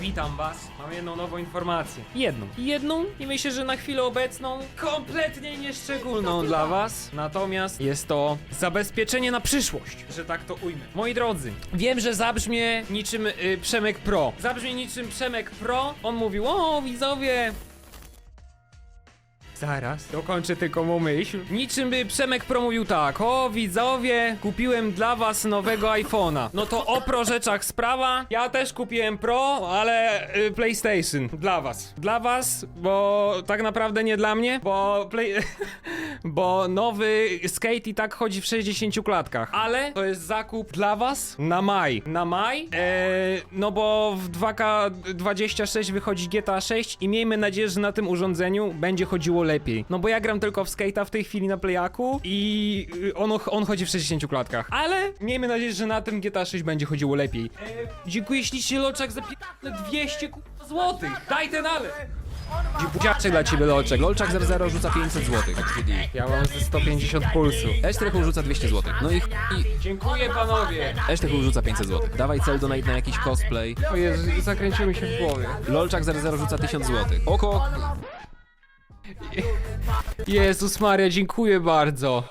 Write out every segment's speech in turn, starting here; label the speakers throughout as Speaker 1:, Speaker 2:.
Speaker 1: Witam was. Mam jedną nową informację. Jedną. Jedną i myślę, że na chwilę obecną kompletnie nieszczególną dla was. Natomiast jest to zabezpieczenie na przyszłość, że tak to ujmę. Moi drodzy, wiem, że zabrzmie niczym y, Przemek Pro. Zabrzmie niczym Przemek Pro. On mówił, o widzowie, Zaraz, dokończę tylko mu myśl. Niczym by Przemek promówił tak, o widzowie, kupiłem dla was nowego iPhone'a. No to o pro rzeczach sprawa, ja też kupiłem Pro, ale y, PlayStation, dla was. Dla was, bo tak naprawdę nie dla mnie, bo play... bo nowy skate i tak chodzi w 60 klatkach. Ale to jest zakup dla was na maj. Na maj, e, no bo w 2K26 wychodzi GTA 6 i miejmy nadzieję, że na tym urządzeniu będzie chodziło lepiej. No bo ja gram tylko w skate'a w tej chwili na playaku i y, on, on chodzi w 60 klatkach. Ale miejmy nadzieję, że na tym GTA 6 będzie chodziło lepiej. E, dziękuję ślicznie Loczak za pi- 200 ku- złotych. Daj ten ale. Dziękuję dla ciebie Loczek.
Speaker 2: Lolczak 00 rzuca 500 zł.
Speaker 1: Ja mam ze 150 pulsu.
Speaker 2: Esztrychu rzuca 200 zł. No i
Speaker 1: Dziękuję panowie.
Speaker 2: Esztrychu rzuca 500 zł. Dawaj cel donate na jakiś cosplay.
Speaker 1: O Jezu, zakręciło mi się w głowie.
Speaker 2: Lolczak 00 rzuca 1000 zł. Oko.
Speaker 1: Jezus Maria, dziękuję bardzo.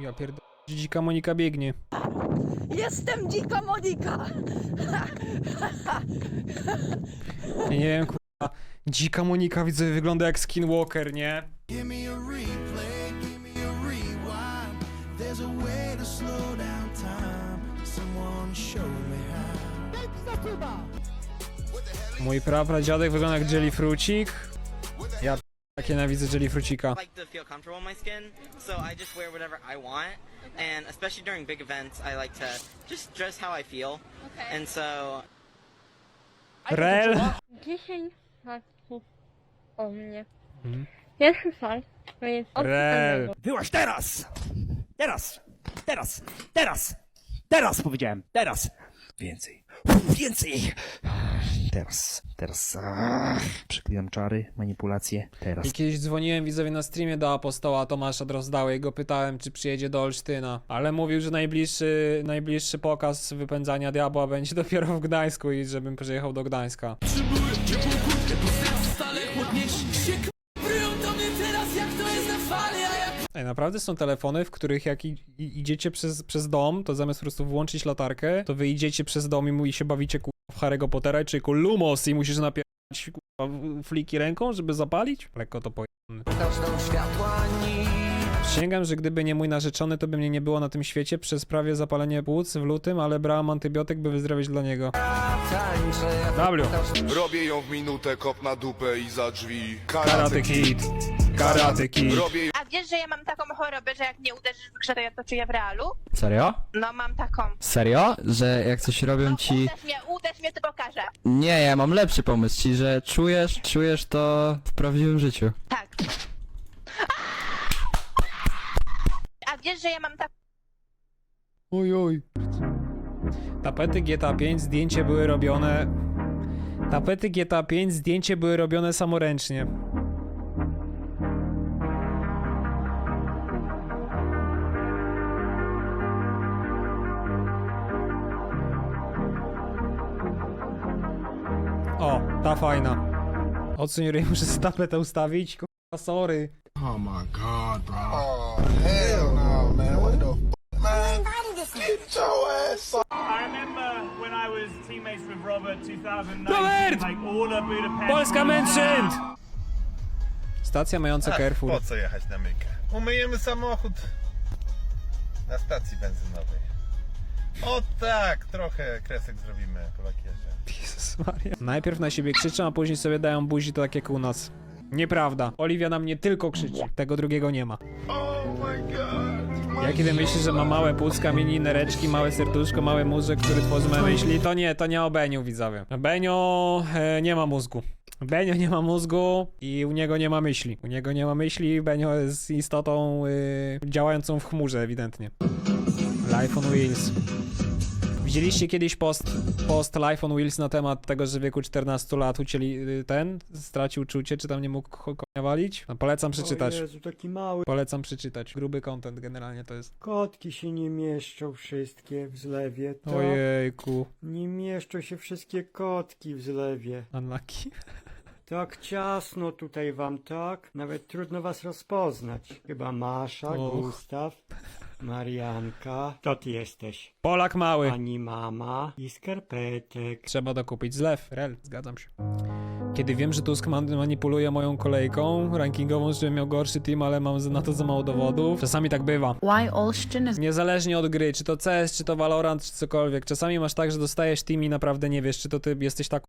Speaker 1: Ja pierdolę. Dzika Monika biegnie.
Speaker 3: Jestem dzika Monika!
Speaker 1: Ja nie wiem, kurwa. Dzika Monika widzę wygląda jak Skinwalker, nie?
Speaker 4: Give me a replay, give me a rewind. There's a way to slow down time. Someone show me how.
Speaker 1: Mój prapradziadek wygląda jak Jelly Frucik. Ja tak nienawidzę Jelly Frucika.
Speaker 5: like to feel comfortable in my skin, so I just wear whatever I want. And especially during big events, I like to just dress how I feel. Okay. And so
Speaker 1: Rel.
Speaker 6: 10 faktów o mnie.
Speaker 1: Mhm.
Speaker 6: Pierwszy fakt to jest
Speaker 1: Rel.
Speaker 6: Annego.
Speaker 7: Wyłaź teraz! Teraz! Teraz! Teraz! Teraz powiedziałem! Teraz! Więcej! Więcej! Teraz, teraz. Ach, przyklinam czary, manipulacje. Teraz.
Speaker 1: I kiedyś dzwoniłem widzowie na streamie do apostoła Tomasza Drozdały i go pytałem, czy przyjedzie do Olsztyna. Ale mówił, że najbliższy, najbliższy pokaz wypędzania diabła będzie dopiero w Gdańsku i żebym przyjechał do Gdańska. Ej, naprawdę są telefony, w których jak idziecie przez, przez dom, to zamiast po prostu włączyć latarkę, to wy idziecie przez dom i, mu- się bawicie ku w Harry'ego Pottera, czy ku Lumos i musisz napierać ku fliki ręką, żeby zapalić? Lekko to pojemne. Przysięgam, że gdyby nie mój narzeczony, to by mnie nie było na tym świecie przez prawie zapalenie płuc w lutym, ale brałam antybiotyk, by wyzdrowieć dla niego. W.
Speaker 8: Robię ją w minutę, kop na dupę i za drzwi.
Speaker 1: Karate Kid. Karate Kid.
Speaker 8: Robię
Speaker 9: A wiesz, że ja mam taką chorobę, że jak mnie uderzysz w grze, to ja to czuję w realu?
Speaker 10: Serio?
Speaker 9: No mam taką.
Speaker 10: Serio? Że jak coś robią ci...
Speaker 9: Uderz mnie, uderz mnie, to pokażę.
Speaker 10: Nie, ja mam lepszy pomysł, ci, że czujesz, czujesz to w prawdziwym życiu.
Speaker 9: Tak. A wiesz, że ja mam taką...
Speaker 1: Oj, oj. Tapety GTA 5, zdjęcie były robione... Tapety GTA 5, zdjęcie były robione samoręcznie. O, ta fajna. Odsuń ryj, muszę tapetę ustawić. Kurwa, sorry.
Speaker 8: Oh my god, bro. Oh, hell no, man. What the f- man? Get your ass off.
Speaker 7: I remember when I was teammates with Robert 2009,
Speaker 1: Robert!
Speaker 7: like all of Budapest.
Speaker 1: Polska Mędrzyn! Stacja mająca Carrefour.
Speaker 8: Po co jechać na mykę? Umyjemy samochód na stacji benzynowej. O tak, trochę kresek zrobimy po lakierze.
Speaker 1: Jezus Maria. Najpierw na siebie krzyczą, a później sobie dają buzi, tak jak u nas. Nieprawda. Oliwia na mnie tylko krzyczy. Tego drugiego nie ma. Ja kiedy myślisz, że ma małe płucka, mini nereczki, małe serduszko, małe mózg, który tworzy moje myśli, to nie, to nie o Beniu, widzowie. Benio e, nie ma mózgu. Benio nie ma mózgu i u niego nie ma myśli. U niego nie ma myśli, Benio jest istotą y, działającą w chmurze, ewidentnie. Life on Wheels. Widzieliście kiedyś post, post Life on Wheels na temat tego, że w wieku 14 lat ucięli y, ten, stracił czucie, czy tam nie mógł ko- konia walić? No, polecam przeczytać.
Speaker 11: Jezu, taki mały.
Speaker 1: Polecam przeczytać. Gruby content generalnie to jest.
Speaker 11: Kotki się nie mieszczą wszystkie w zlewie, tak?
Speaker 1: Ojejku.
Speaker 11: Nie mieszczą się wszystkie kotki w zlewie.
Speaker 1: Unlucky.
Speaker 11: Tak ciasno tutaj wam, tak? Nawet trudno was rozpoznać. Chyba Masza,
Speaker 1: Och.
Speaker 11: Gustaw, Marianka. To ty jesteś.
Speaker 1: Polak mały.
Speaker 11: Pani mama i skarpetek.
Speaker 1: Trzeba dokupić zlew. Rel, zgadzam się. Kiedy wiem, że Tusk man- manipuluje moją kolejką rankingową, żebym miał gorszy team, ale mam za- na to za mało dowodów. Czasami tak bywa.
Speaker 3: Why Olsztyn is
Speaker 1: Niezależnie od gry, czy to CS, czy to Valorant, czy cokolwiek. Czasami masz tak, że dostajesz team i naprawdę nie wiesz, czy to ty jesteś tak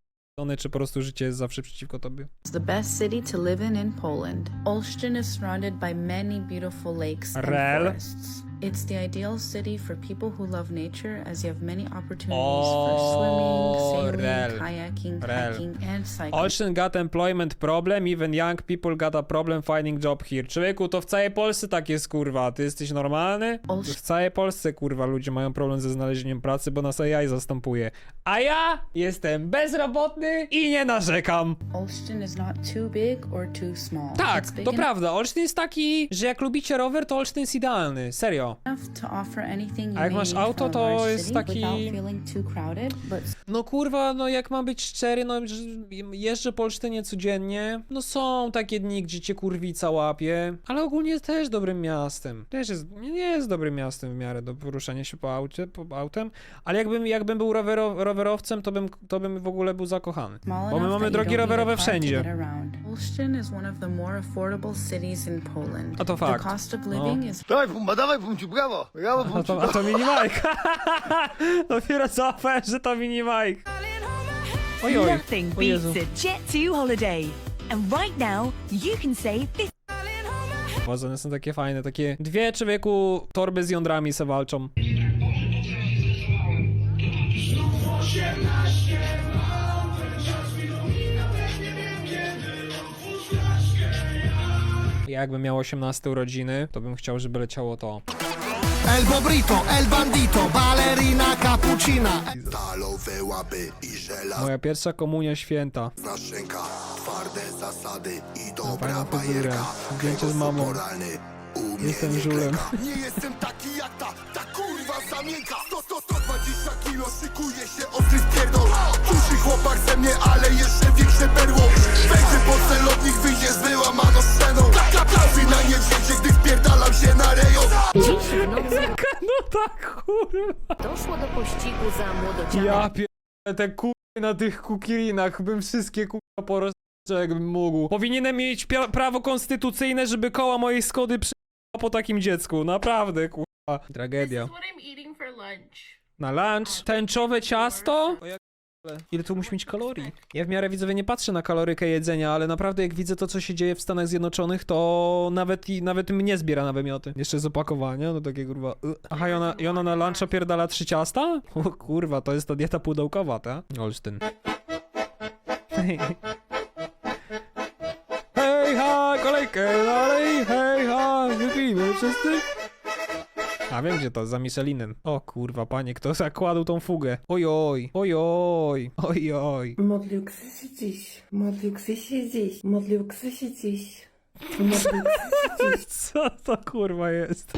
Speaker 1: czy po prostu życie jest zawsze przeciwko tobie.
Speaker 3: the best city to live in in Poland. Olsztyn is surrounded by many beautiful lakes and
Speaker 1: Rel.
Speaker 3: forests. It's the ideal city for people who love nature as you have many opportunities
Speaker 1: Oh,
Speaker 3: for swimming, sailing,
Speaker 1: Rel.
Speaker 3: kayaking,
Speaker 1: Rel.
Speaker 3: hiking and cycling.
Speaker 1: Olsztyn got employment problem, even young people got a problem finding job here. Człowieku, to w całej Polsce tak jest, kurwa. Ty jesteś normalny?
Speaker 3: Olsz-
Speaker 1: W całej Polsce, kurwa, ludzie mają problem ze znalezieniem pracy, bo nas AI zastępuje. A ja jestem bezrobotny i nie narzekam.
Speaker 3: Olsztyn is not too big or too small.
Speaker 1: Tak, to prawda. Olsztyn jest taki, że jak lubicie rower, to Olsztyn jest idealny. Serio.
Speaker 3: To offer anything you
Speaker 1: A jak masz auto, to jest
Speaker 3: city
Speaker 1: taki- No kurwa, no jak mam być szczery, no że jeżdżę po Olsztynie codziennie. No są takie dni, gdzie cię kurwica łapie, ale ogólnie jest też dobrym miastem. Też jest, nie jest dobrym miastem w miarę do poruszania się po, aucie, po autem, ale jakbym, jakbym był rowero, rowerowcem, to bym, to bym w ogóle był zakochany. Bo my mamy drogi rowerowe wszędzie. A to fakt. No.
Speaker 3: living is
Speaker 8: Dawaj pumba, pumciu, brawo, brawo
Speaker 1: A to, a to mini Mike. Dopiero załapałem, że to mini Mike. Ojoj,
Speaker 3: nothing
Speaker 1: o Jezu.
Speaker 3: a Jet 2 holiday. And right now, you can save
Speaker 1: Boże, one są takie fajne, takie dwie człowieku torby z jądrami se walczą. Ja jakbym miał 18 urodziny, to bym chciał, żeby leciało to.
Speaker 4: El Bobrito, El Bandito, Ballerina Cappuccina. Stalowe łapy i żelazna
Speaker 1: Moja pierwsza komunia święta.
Speaker 4: szynka, twarde zasady i
Speaker 1: Fajna
Speaker 4: dobra
Speaker 1: fryzura.
Speaker 4: bajerka.
Speaker 1: Zdjęcie z mamą.
Speaker 4: Moralny u mnie
Speaker 1: Jestem
Speaker 4: nie
Speaker 1: żulem.
Speaker 4: kleka. Nie jestem taki jak ta, ta kurwa zamienka. 100,
Speaker 1: tak, kurwa.
Speaker 3: Doszło do pościgu za młododzianem.
Speaker 1: Ja pierdolę te kurwy na tych kukirinach, bym wszystkie kurwa porozczał jakbym mógł. Powinienem mieć pia- prawo konstytucyjne, żeby koła mojej Skody przy po takim dziecku, naprawdę kurwa. Tragedia.
Speaker 6: what I'm eating for lunch.
Speaker 1: Na lunch tęczowe ciasto? O Ile tu musi mieć kalorii? Ja w miarę widzowie nie patrzę na kalorykę jedzenia, ale naprawdę jak widzę to, co się dzieje w Stanach Zjednoczonych, to nawet i nawet mnie zbiera na wymioty. Jeszcze z opakowania, no takie kurwa. y. Aha, i ona, i ona na lunch opierdala trzy ciasta? O kurwa, to jest ta dieta pudełkowa, ta? Olsztyn. Hej ha, kolejkę dalej, hej ha, wypijmy wszyscy. A wiem gdzie to, za Michelinem. O kurwa, panie, kto zakładł tą fugę? Ojoj, ojoj, ojoj.
Speaker 6: Modlił się dziś. Modlił się dziś. Modlił się dziś. Modlił dziś.
Speaker 1: Co to kurwa jest?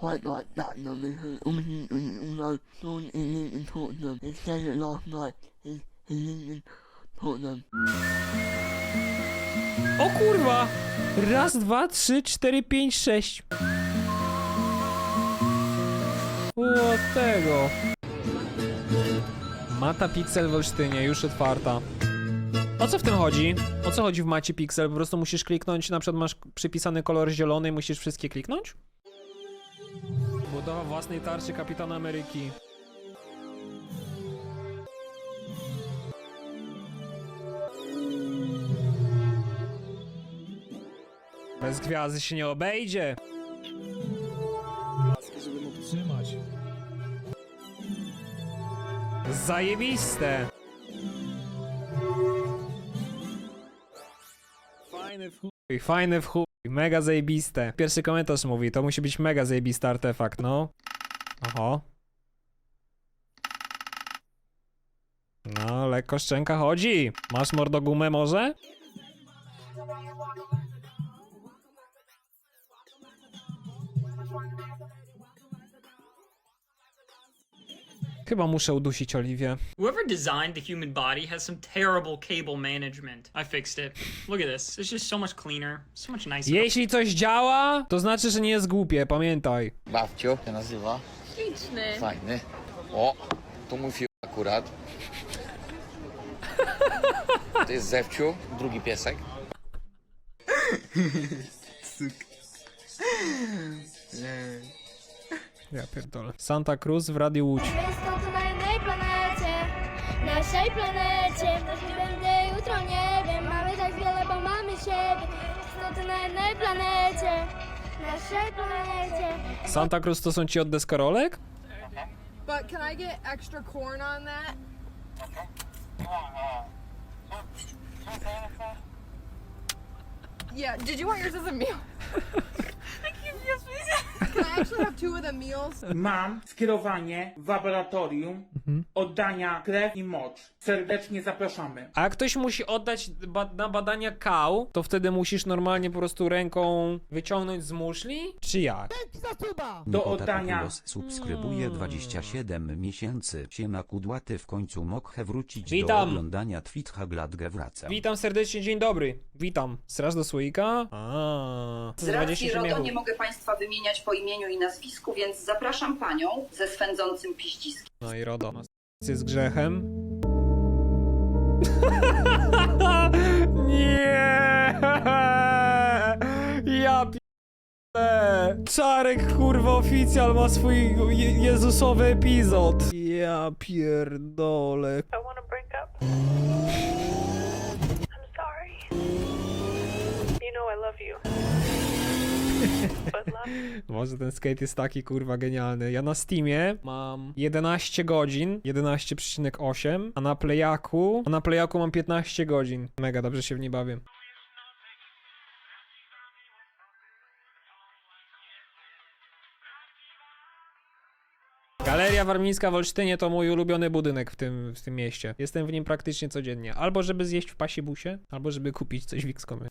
Speaker 6: Quite like that number. Um, someone in Tottenham. It said it last night. He, he in Tottenham.
Speaker 1: O kurwa! Raz, dwa, trzy, cztery, pięć, sześć. O tego. Mata Pixel w Olsztynie, już otwarta. O co w tym chodzi? O co chodzi w macie Pixel? Po prostu musisz kliknąć, na przykład masz przypisany kolor zielony i musisz wszystkie kliknąć? Budowa własnej tarczy Kapitana Ameryki. Bez gwiazdy się nie obejdzie.
Speaker 7: Żeby mógł trzymać.
Speaker 1: Zajebiste. Fajny w chuj, fajny w chuj, mega zajebiste. Pierwszy komentarz mówi, to musi być mega zajebisty artefakt, no. Oho. No, lekko szczęka chodzi. Masz mordogumę może? Chyba muszę udusić Oliwię.
Speaker 7: Whoever designed the human body has some terrible cable management. I fixed it. Look at this. It's just so much cleaner, so much nicer.
Speaker 1: Jeśli coś działa, to znaczy, że nie jest głupie, pamiętaj.
Speaker 12: Bawcio się nazywa.
Speaker 9: Śliczny.
Speaker 12: Fajny. O, to mój film akurat. To jest Zewciu, drugi piesek.
Speaker 1: Ja pierdolę. Santa Cruz w Radiu Łódź.
Speaker 9: Jest na jednej planecie, naszej planecie. Będzie jutro, nie wiem. Mamy tak wiele, bo mamy siebie. Jest na jednej planecie, naszej planecie.
Speaker 1: Santa Cruz to są ci od deskorolek?
Speaker 9: But can I get extra corn on that? Yeah, did you want yours as a meal? yes, please. Can I actually have two of the meals?
Speaker 7: Mam skierowanie w laboratorium oddania krew i mocz. Serdecznie zapraszamy.
Speaker 1: A jak ktoś musi oddać ba na badania kał, to wtedy musisz normalnie po prostu ręką wyciągnąć z muszli? Czy jak?
Speaker 7: Do oddania
Speaker 13: subskrybuje 27 miesięcy. Siema kudłaty w końcu mogę wrócić
Speaker 1: Witam.
Speaker 13: do oglądania Twitcha Gladge wraca.
Speaker 1: Witam serdecznie, dzień dobry. Witam. Straż do słoika? A.
Speaker 14: Racji RODO nie mogę Państwa wymieniać po imieniu i nazwisku, więc zapraszam Panią ze swędzącym piździskiem.
Speaker 1: No i RODO. Z grzechem. nie! Ja p***e. Czarek kurwa oficjal ma swój je Jezusowy epizod. Ja pierdolę.
Speaker 9: I want to break up.
Speaker 1: Może ten skate jest taki kurwa genialny. Ja na Steamie mam 11 godzin, 11,8, a na Playaku, a na Playaku mam 15 godzin. Mega dobrze się w nie bawię. Galeria Warmińska w Olsztynie to mój ulubiony budynek w tym, w tym mieście. Jestem w nim praktycznie codziennie. Albo żeby zjeść w pasibusie, albo żeby kupić coś w Xcomie.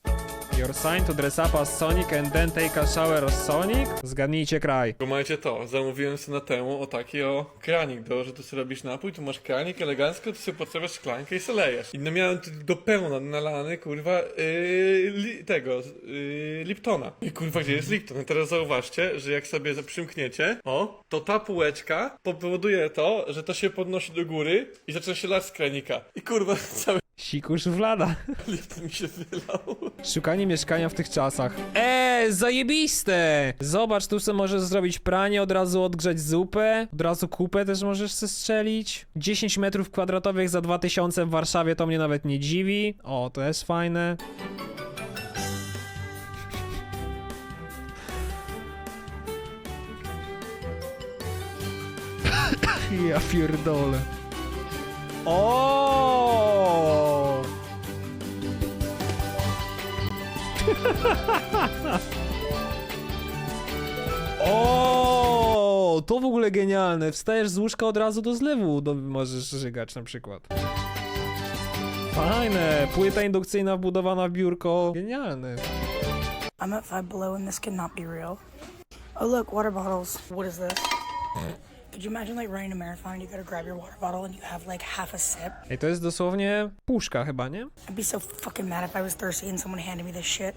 Speaker 1: Your sign to dress up as Sonic and then take a shower as Sonic? Zgadnijcie kraj.
Speaker 8: Macie to, zamówiłem sobie na temu o taki o kranik, do, że tu sobie robisz napój, tu masz kranik elegancko, tu sobie podstawiasz szklankę i se lejesz. I no miałem tu do pełna nalany, kurwa, yy, li, tego, yy, Liptona. I kurwa, gdzie jest Lipton? I teraz zauważcie, że jak sobie przymkniecie, o, to ta półeczka powoduje to, że to się podnosi do góry i zaczyna się lać z kranika. I kurwa, cały
Speaker 1: Sikusz wlada.
Speaker 8: Lipton mi się wylał.
Speaker 1: Szukanie mieszkania w tych czasach. Eee, zajebiste! Zobacz, tu sobie możesz zrobić pranie, od razu odgrzać zupę, od razu kupę też możesz se strzelić. 10 metrów kwadratowych za 2000 w Warszawie to mnie nawet nie dziwi. O, to jest fajne. Ja pierdolę. O! O, to w ogóle genialne. Wstajesz z łóżka od razu do zlewu, do, możesz żygać na przykład. Fajne, płyta indukcyjna wbudowana w biurko. Genialne.
Speaker 9: I'm at five below and this cannot be real. Oh look, water bottles. What is this? Could you imagine like running a marathon and you gotta grab your water bottle and you have like half a sip?
Speaker 1: Ej, to jest dosłownie puszka chyba, nie?
Speaker 9: I'd be so fucking mad if I was thirsty and someone handed me this shit.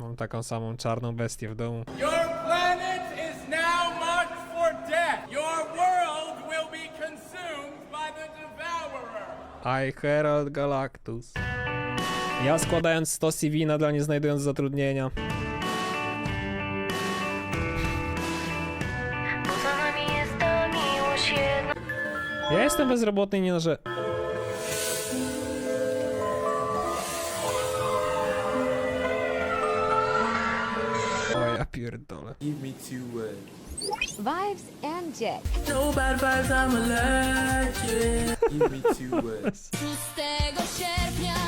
Speaker 1: Mam taką samą czarną bestię w domu.
Speaker 7: Your planet is now marked for death. Your world will be consumed by the devourer.
Speaker 1: I Herald Galactus. Ja składając 100 CV nadal nie znajdując zatrudnienia. Ja jestem bezrobotny i nie narzę... O ja pierdolę.
Speaker 9: Vibes and Jack. 6 sierpnia z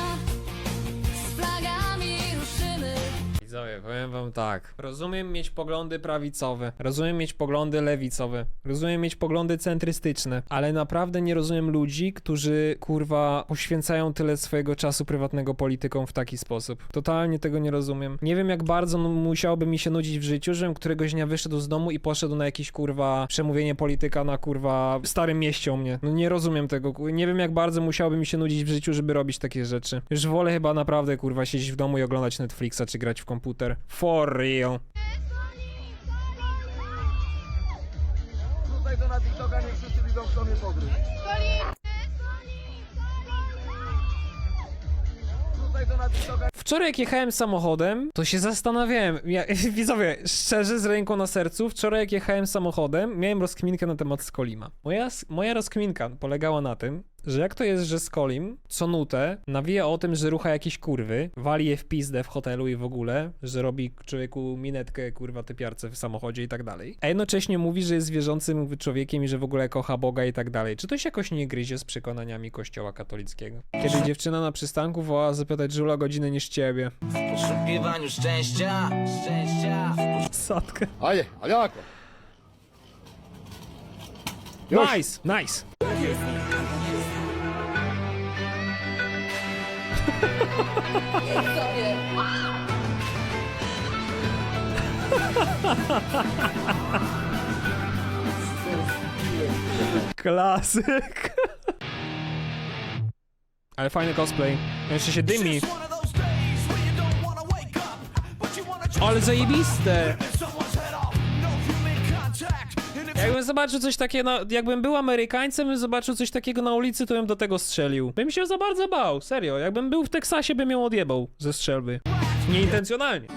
Speaker 9: flagami ruszymy
Speaker 1: Widzowie, powiem wam tak. Rozumiem mieć poglądy prawicowe, rozumiem mieć poglądy lewicowe, rozumiem mieć poglądy centrystyczne, ale naprawdę nie rozumiem ludzi, którzy kurwa poświęcają tyle swojego czasu prywatnego politykom w taki sposób. Totalnie tego nie rozumiem. Nie wiem jak bardzo musiałoby mi się nudzić w życiu, żebym któregoś dnia wyszedł z domu i poszedł na jakieś kurwa przemówienie polityka na kurwa starym mieście u mnie. No nie rozumiem tego. Nie wiem jak bardzo musiałoby mi się nudzić w życiu, żeby robić takie rzeczy. Już wolę chyba naprawdę kurwa siedzieć w domu i oglądać Netflixa czy grać w komputer. For real.
Speaker 4: Tutaj to na TikToka niech wszyscy widzą, kto mnie pogryzł. Tutaj to na TikToka
Speaker 1: Wczoraj jak jechałem samochodem, to się zastanawiałem. Ja, widzowie, szczerze, z ręką na sercu, wczoraj jak jechałem samochodem, miałem rozkminkę na temat Skolima. Moja, moja rozkminka polegała na tym, że jak to jest, że Skolim co nutę nawija o tym, że rucha jakieś kurwy, wali je w pizdę w hotelu i w ogóle, że robi człowieku minetkę kurwa typiarce w samochodzie i tak dalej. A jednocześnie mówi, że jest wierzącym człowiekiem i że w ogóle kocha Boga i tak dalej. Czy to się jakoś nie gryzie z przekonaniami kościoła katolickiego? Kiedy dziewczyna na przystanku wołała zapytać żula godzinę niż ciebie.
Speaker 15: W poszukiwaniu szczęścia, szczęścia.
Speaker 1: Sadkę.
Speaker 4: Aje, ale jako.
Speaker 1: Nice, nice. Klasyk. Ale fajny cosplay. Jeszcze się dymi. Ale zajebiste. Jakbym zobaczył coś takiego, na, jakbym był Amerykańcem, bym zobaczył coś takiego na ulicy, to bym do tego strzelił. Bym się za bardzo bał, serio. Jakbym był w Teksasie, bym ją odjebał ze strzelby. Nieintencjonalnie.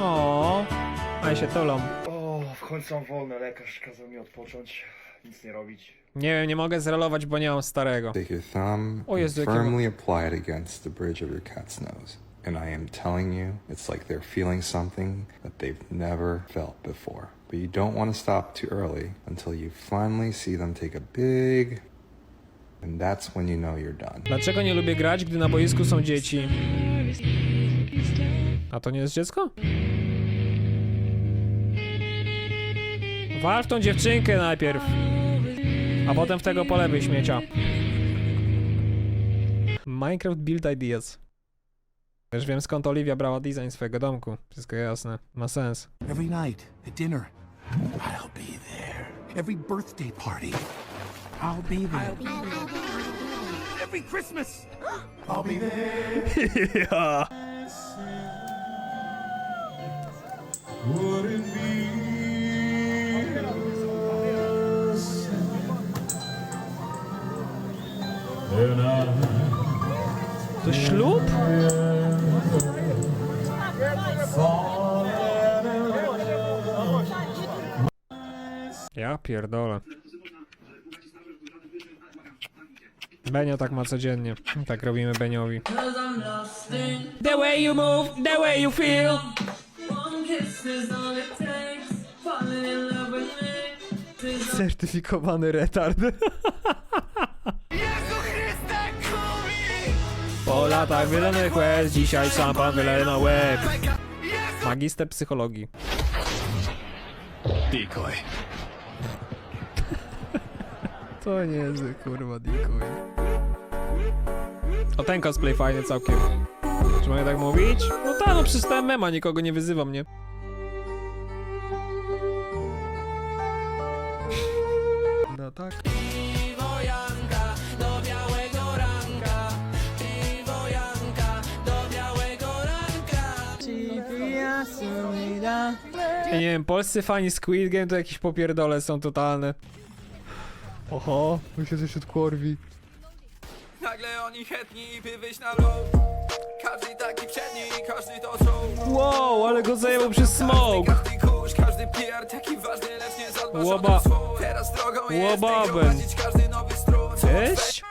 Speaker 1: O, a ja się tolam.
Speaker 16: O, w końcu mam wolne. Lekarz kazał mi odpocząć, nic nie robić.
Speaker 1: Nie wiem, nie mogę zrelować, bo nie mam starego.
Speaker 17: Take your thumb
Speaker 1: O Jezu, jakie
Speaker 17: firmly apply it against the bridge of your cat's nose. And I am telling you, it's like they're feeling something that they've never felt before. But you don't want to stop too early until you finally see them take a big. And that's when you know you're done.
Speaker 1: Dlaczego nie lubię grać, gdy na boisku są dzieci? A to nie jest dziecko? Wal w tą dziewczynkę najpierw. A potem w tego po lewej śmiecia. Minecraft Build Ideas. Już wiem skąd Olivia brała design swojego domku. Wszystko jasne. Ma sens.
Speaker 18: Every night at dinner, I'll be there. Every birthday party, I'll be there. Every Christmas, I'll be there.
Speaker 1: ja. To ślub? Ja pierdolę. Benio tak ma codziennie. Tak robimy Beniowi. The way you move, the way you feel. Certyfikowany retard. Po latach wylanych łez, dzisiaj szampan wyleje na łeb. Magister psychologii.
Speaker 18: Decoy.
Speaker 1: To nie jest kurwa decoy. O ten cosplay fajny całkiem. Czy mogę tak mówić? No tak, no przystałem mema, nikogo nie wyzywa mnie. Ja nie wiem, polscy fani Squid Game to jakieś popierdole są totalne. Oho, tu się coś odkorwi.
Speaker 15: Nagle oni chętni, by wyjść na low. Każdy taki przedni, każdy to są.
Speaker 1: Wow, ale go zajęło przez smoke.
Speaker 15: Każdy kurz, każdy PR taki ważny, lecz nie zadbasz
Speaker 1: Łoba-
Speaker 15: o ten swój. Teraz drogą jest
Speaker 1: Łobabem.
Speaker 15: każdy nowy strój.
Speaker 1: Cześć?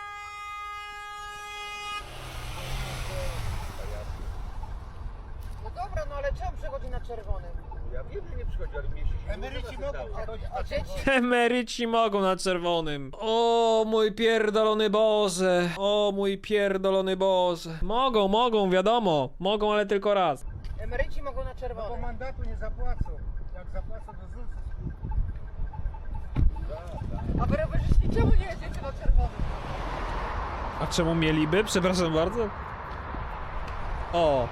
Speaker 16: No dobra, no ale
Speaker 19: czemu przechodzi na czerwonym? Ja wiem, że nie przychodzi, ale mieści się... Emeryci mogą przechodzić na czerwonym.
Speaker 1: Emeryci mogą na czerwonym. O mój pierdolony Boże. O mój pierdolony Boże. Mogą, mogą, wiadomo. Mogą, ale tylko raz.
Speaker 19: Emeryci mogą na czerwonym. bo mandatu nie zapłacą. Jak zapłacą, to ZUS A wy rowerzyści czemu nie jedziecie na czerwonym?
Speaker 1: A czemu mieliby? Przepraszam bardzo. O.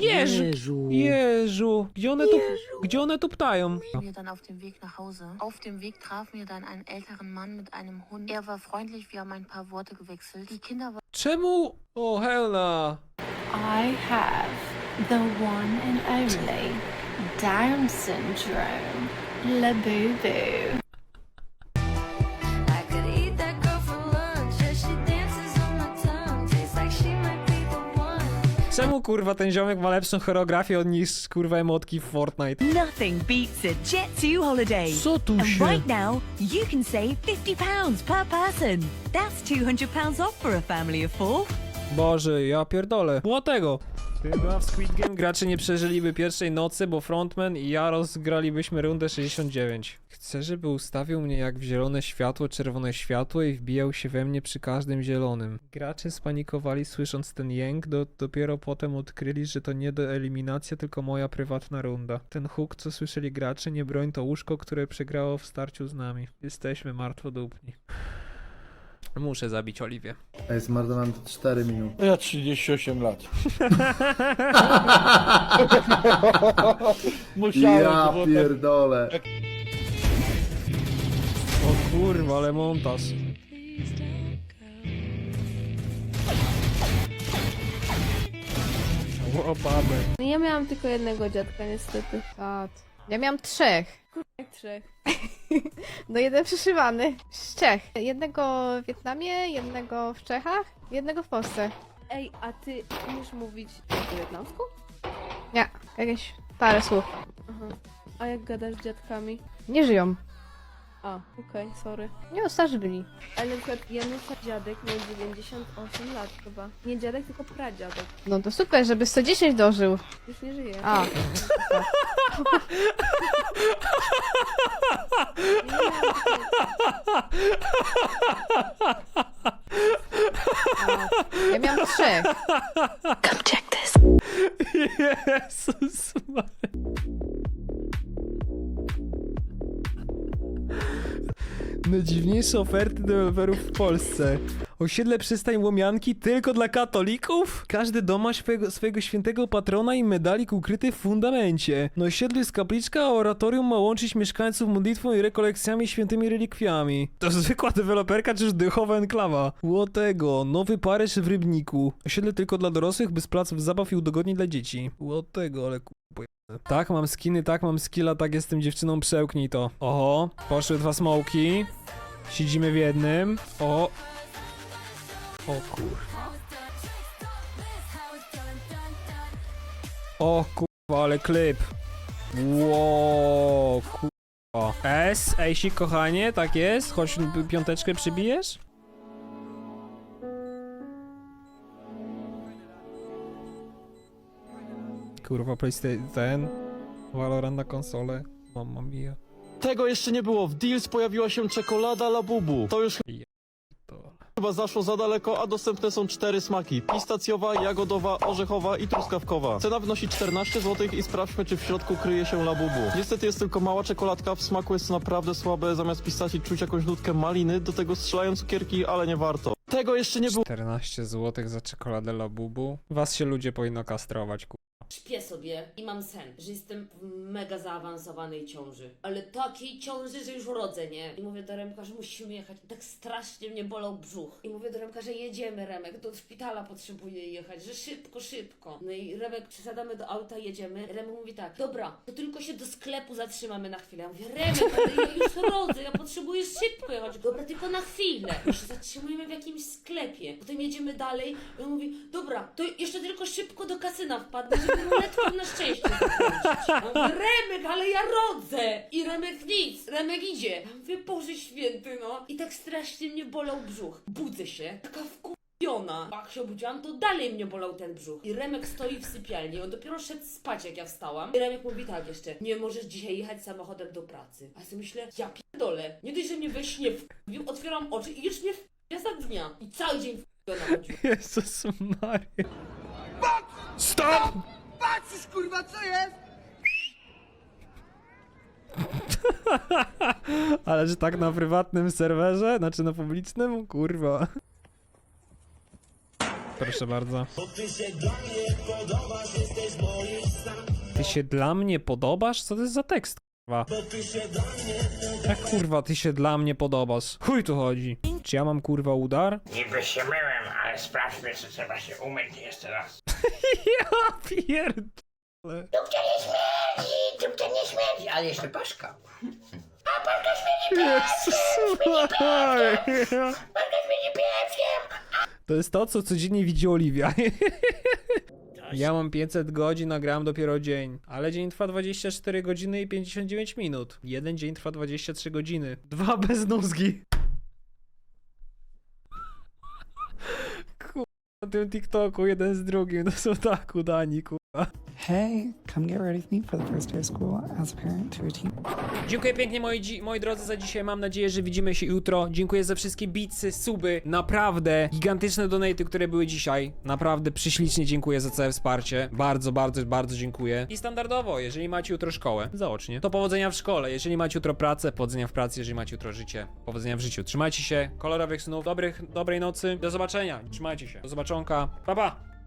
Speaker 1: Jeżu.
Speaker 3: Jeżu.
Speaker 1: Jeżu. Gdzie one tu, gdzie one tu ptają?
Speaker 3: wir dann auf dem Weg nach Hause. Auf dem Weg traf mir dann einen älteren Mann mit einem Hund. Er war freundlich, wir haben ein paar Worte gewechselt. Die Kinder waren
Speaker 1: Czemu? O, Helna.
Speaker 9: I have the one and only Down syndrome, Labubu.
Speaker 1: Czemu kurwa ten ziomek ma lepszą choreografię od niż kurwa emotki w Fortnite?
Speaker 20: Nothing beats a Jet2 holiday.
Speaker 1: Co tu
Speaker 20: and
Speaker 1: się-
Speaker 20: right now, you can save £50 per person. That's £200 off for a family of four.
Speaker 1: Boże, ja pierdolę. Było tego. Była w Squid Game, gracze nie przeżyliby pierwszej nocy, bo Frontman i ja rozgralibyśmy rundę 69. Chcę, żeby ustawił mnie jak w zielone światło, czerwone światło i wbijał się we mnie przy każdym zielonym. Gracze spanikowali słysząc ten jęk, do, dopiero potem odkryli, że to nie do eliminacja, tylko moja prywatna runda. Ten huk, co słyszeli gracze, nie broń to łóżko, które przegrało w starciu z nami. Jesteśmy martwodupni. Muszę zabić Oliwię.
Speaker 21: Ej, zmarnowałem 4 minuty.
Speaker 22: Ja 38 lat. Musiałem,
Speaker 21: ja
Speaker 22: to tak-
Speaker 21: pierdolę.
Speaker 1: O kurwa, ale montaż. O babę.
Speaker 23: Ja miałam tylko jednego dziadka, niestety. Tak. Ja miałam trzech. Trzech? no jeden przyszywany. Z Czech. Jednego w Wietnamie, jednego w Czechach, jednego w Polsce. Ej, a ty umiesz mówić po wietnamsku? Nie, jakieś parę słów. Aha. A jak gadasz z dziadkami? Nie żyją. A, okej, sorry. Nie, starzy byli. Ale na przykład Janusza dziadek miał 98 lat chyba. Nie dziadek, tylko pradziadek. No to super, żeby 110 dożył. Już nie żyje. A. Ja miałam trzech. Come check this.
Speaker 1: Jezus Maria. Najdziwniejsze oferty deweloperów w Polsce. Osiedle przystań Łomianki tylko dla katolików? Każdy dom ma swojego, swojego świętego patrona i medalik ukryty w fundamencie. Na osiedlu jest kapliczka, a oratorium ma łączyć mieszkańców modlitwą i rekolekcjami świętymi relikwiami. To zwykła deweloperka czy już dychowa enklawa? Łotego, nowy Paryż w Rybniku. Osiedle tylko dla dorosłych, bez placów zabaw i udogodnień dla dzieci. Łotego, ale. Tak, mam skiny, tak, mam skilla, tak jestem dziewczyną, przełknij to. Oho, poszły dwa smoki. Siedzimy w jednym. O. O kurwa. O kurwa, ale klip. Ło, kurwa. S, Ejsik, kochanie, tak jest? Chodź, piąteczkę przybijesz? Kurwa, PlayStation ten. Valorant na konsolę. Mamma mia.
Speaker 24: Tego jeszcze nie było. W Deals pojawiła się czekolada Labubu. To już
Speaker 1: Je-
Speaker 24: chyba zaszło za daleko, a dostępne są cztery smaki. Pistacjowa, jagodowa, orzechowa i truskawkowa. Cena wynosi 14 zł i sprawdźmy, czy w środku kryje się Labubu. Niestety jest tylko mała czekoladka, w smaku jest naprawdę słabe. Zamiast pistaci czuć jakąś nutkę maliny, do tego strzelają cukierki, ale nie warto. Tego jeszcze nie było.
Speaker 1: 14 zł za czekoladę Labubu. Was się ludzie powinno kastrować, ku...
Speaker 25: Śpię sobie i mam sen, że jestem w mega zaawansowanej ciąży. Ale takiej ciąży, że już rodzę, nie? I mówię do Remka, że musimy jechać. Tak strasznie mnie bolał brzuch. I mówię do Remka, że jedziemy, Remek, do szpitala potrzebuję jechać, że szybko, szybko. No i Remek, przesiadamy do auta, jedziemy. Remek mówi tak, dobra, to tylko się do sklepu zatrzymamy na chwilę. Ja mówię, Remek, ale ja już rodzę, ja potrzebuję szybko jechać. Dobra, tylko na chwilę. Już się zatrzymujemy w jakimś sklepie. Potem jedziemy dalej i on mówi, dobra, to jeszcze tylko szybko do kasyna wpadnę, żeby ruletką na szczęście zakończyć. Mówię, Remek, ale ja rodzę! I Remek nic, Remek idzie. Ja mówię, Boże święty, no. I tak strasznie mnie bolał brzuch. Budzę się, taka wkurwiona Jona. Jak się obudziłam, to dalej mnie bolał ten brzuch. I Remek stoi w sypialni, on dopiero szedł spać, jak ja wstałam. I Remek mówi tak jeszcze, nie możesz dzisiaj jechać samochodem do pracy. A ja sobie myślę, ja pierdolę. Nie dość, że mnie we śnie wkurwił, otwieram oczy i już mnie wkurwia za dnia. I cały dzień wkurwiona chodził.
Speaker 1: Jezus Maria. Stop!
Speaker 7: Patrzysz kurwa, co jest?
Speaker 1: Ale że tak na prywatnym serwerze? Znaczy na publicznym? Kurwa. Proszę bardzo. Ty się dla mnie podobasz? Co to jest za tekst, kurwa? Jak kurwa, ty się dla mnie podobasz? Chuj tu chodzi. Czy ja mam kurwa udar?
Speaker 7: Niby się myłem, ale sprawdźmy, czy trzeba się umyć jeszcze raz.
Speaker 1: ja pierdolę.
Speaker 7: Dupcia nie śmierdzi, dupcia nie śmierdzi, ale jeszcze paszka. A paszka śmierdzi
Speaker 1: Jezus Maria.
Speaker 7: Paszka śmierdzi pieprzem!
Speaker 1: To jest to, co codziennie widzi Oliwia. Ja mam 500 godzin, nagrałem dopiero dzień. Ale dzień trwa 24 godziny i 59 minut. Jeden dzień trwa 23 godziny. Dwa bez nózgi. Kurwa, na tym TikToku jeden z drugim, to są tak udani, kurwa.
Speaker 26: Hey, come get ready with me for the first day of school as a parent to a teen.
Speaker 1: Dziękuję pięknie moi, moi drodzy za dzisiaj, mam nadzieję, że widzimy się jutro. Dziękuję za wszystkie bitsy, suby, naprawdę gigantyczne donaty, które były dzisiaj. Naprawdę przyślicznie dziękuję za całe wsparcie. Bardzo, bardzo, bardzo dziękuję. I standardowo, jeżeli macie jutro szkołę, zaocznie, to powodzenia w szkole. Jeżeli macie jutro pracę, powodzenia w pracy. Jeżeli macie jutro życie, powodzenia w życiu. Trzymajcie się, kolorowych snów, dobrych, dobrej nocy. Do zobaczenia. Trzymajcie się. Do zobaczonka. Pa, pa!